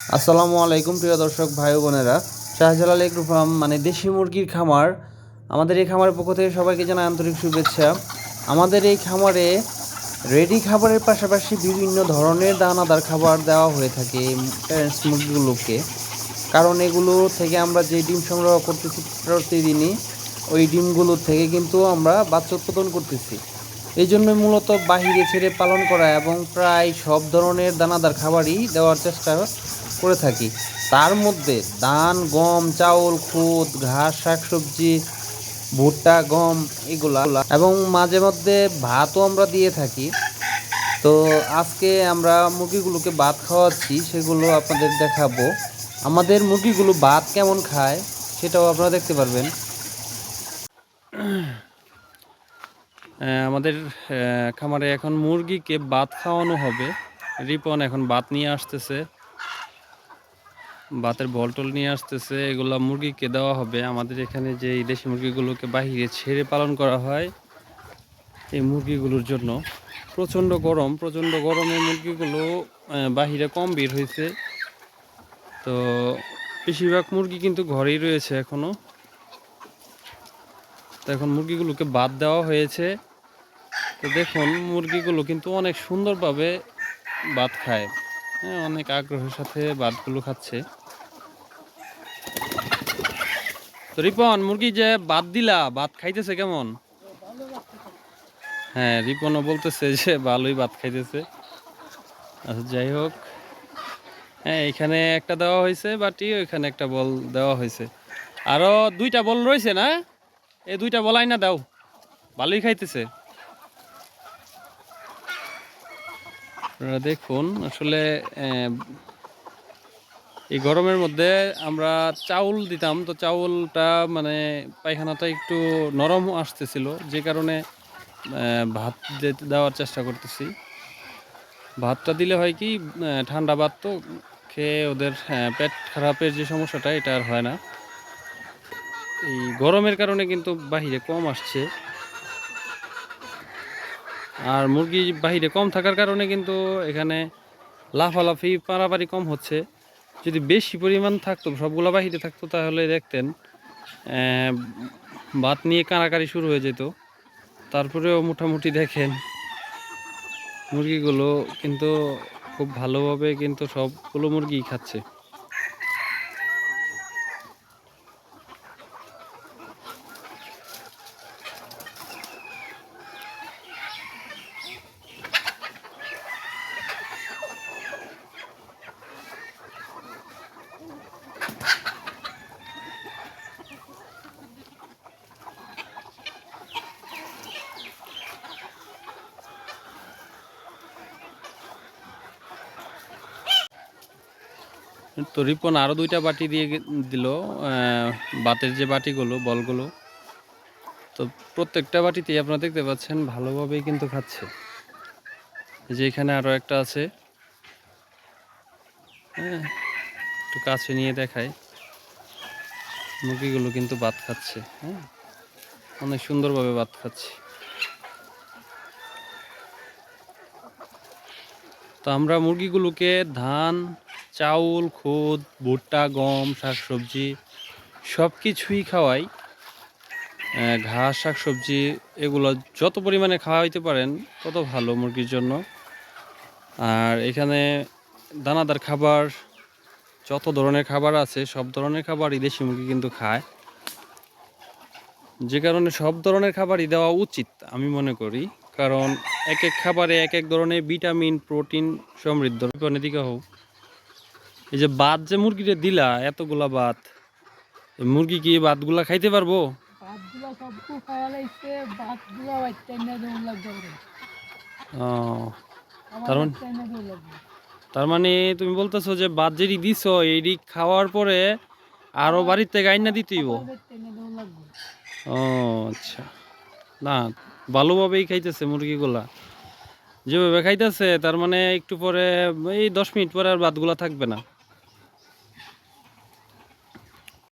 আসসালামু আলাইকুম, প্রিয় দর্শক ভাই বোনেরা। শাহজালাল এগ্রো মানে দেশি মুরগির খামার। আমাদের এই খামারের পক্ষ থেকে সবাইকে জানাই আন্তরিক শুভেচ্ছা। আমাদের এই খামারে রেডি খাবারের পাশাপাশি বিভিন্ন ধরনের দানাদার খাবার দেওয়া হয়ে থাকে প্যারেন্টস মুরগিগুলোকে। কারণ এগুলো থেকে আমরা যে ডিম সংগ্রহ করতেছি প্রতিদিনই, ওই ডিমগুলো থেকে কিন্তু আমরা বাচ্চা উৎপাদন করতেছি। এই জন্য মূলত বাহিরে ছেড়ে পালন করা এবং প্রায় সব ধরনের দানাদার খাবারই দেওয়ার চেষ্টা করে থাকি। তার মধ্যে ধান, গম, চাউল, খুদ, ঘাস, শাকসবজি, ভুট্টা, গম এগুলা। এবং মাঝে মধ্যে ভাতও আমরা দিয়ে থাকি। তো আজকে আমরা মুরগিগুলোকে ভাত খাওয়াচ্ছি, সেগুলো আপনাদের দেখাবো। আমাদের মুরগিগুলো ভাত কেমন খায় সেটাও আপনারা দেখতে পারবেন। আমাদের খামারে এখন মুরগিকে ভাত খাওয়ানো হবে। রিপন এখন ভাত নিয়ে আসতেছে। ভাতের বলটল নিয়ে আসতেছে, এগুলা মুরগিকে দেওয়া হবে। আমাদের এখানে যে দেশি মুরগিগুলোকে বাহিরে ছেড়ে পালন করা হয়, এই মুরগিগুলোর জন্য। প্রচণ্ড গরম, প্রচণ্ড গরমে মুরগিগুলো বাহিরে কম বের হয়েছে তো বেশিরভাগ মুরগি কিন্তু ঘরেই রয়েছে এখনও তো এখন মুরগিগুলোকে বাদ দেওয়া হয়েছে। তো দেখুন, মুরগিগুলো কিন্তু অনেক সুন্দরভাবে ভাত খায়। হ্যাঁ অনেক আগ্রহের সাথে ভাতগুলো খাচ্ছে। তো রিপন, মুরগি যে ভাত দিলা, ভাত খাইতেছে কেমন? হ্যাঁ রিপনও বলতেছে যে ভালোই ভাত খাইতেছে। আচ্ছা যাই হোক। হ্যাঁ এখানে একটা দেওয়া হয়েছে, বাটি, ওইখানে একটা বল দেওয়া হয়েছে। আরও দুইটা বল রয়েছে না? এই দুইটা বলাই না দাও। ভালোই খাইতেছে। আপনারা দেখুন, আসলে এই গরমের মধ্যে আমরা চাউল দিতাম, তো চাউলটা মানে পায়খানাটা একটু নরম আসতেছিল, যে কারণে ভাত দেওয়ার চেষ্টা করতেছি। ভাতটা দিলে হয় কি ঠান্ডা ভাত তো খেয়ে ওদের পেট খারাপের যে সমস্যাটা, এটা আর হয় না। এই গরমের কারণে কিন্তু বাহিরে কম আসছে। আর মুরগি বাহিরে কম থাকার কারণে কিন্তু এখানে লাফালাফি, পারাপারি কম হচ্ছে। যদি বেশি পরিমাণ থাকতো, সবগুলো বাহিরে থাকতো, তাহলে দেখতেন ভাত নিয়ে কাড়াকাড়ি শুরু হয়ে যেত। তারপরেও মোটামুটি দেখেন, মুরগিগুলো কিন্তু খুব ভালোভাবে কিন্তু সবগুলো মুরগি খাচ্ছে। তো রিপন আরও দুইটা বাটি দিয়ে দিল বাতের যে বাটিগুলো, বলগুলো। তো প্রত্যেকটা বাটিতেই আপনারা দেখতে পাচ্ছেন ভালোভাবেই কিন্তু খাচ্ছে। যে এখানে আরও একটা আছে। হ্যাঁ একটু কাছে নিয়ে দেখাই। মুরগিগুলো কিন্তু ভাত খাচ্ছে হ্যাঁ। অনেক সুন্দরভাবে ভাত খাচ্ছে। তো আমরা মুরগিগুলোকে ধান চাউল, খুদ, ভুট্টা, গম, শাকসবজি সব কিছুই খাওয়াই ঘাস, শাকসবজি এগুলো যত পরিমাণে খাওয়াইতে পারেন, তত ভালো মুরগির জন্য। আর এখানে দানাদার খাবার, যত ধরনের খাবার আছে, সব ধরনের খাবারই দেশি মুরগি কিন্তু খায়। যে কারণে সব ধরনের খাবারই দেওয়া উচিত, আমি মনে করি। কারণ এক এক খাবারে এক এক ধরনের ভিটামিন, প্রোটিন সমৃদ্ধ। বিপণের দিকে হোক এই যে ভাত যে মুরগিটা দিলা এতগুলা এই মুরগি কি ভাতগুলা খাইতে পারব? তার মানে- মানে তুমি বলতেছো যে ভাত যেটি দিছো এইটি খাওয়ার পরে আরও বাড়ির থেকে আইনা দিতেইব লাগবে। ও আচ্ছা। না ভালোভাবেই খাইতেছে মুরগিগুলা। যেভাবে খাইতেছে তার মানে একটু পরে এই দশ মিনিট পরে আর ভাতগুলা থাকবে না।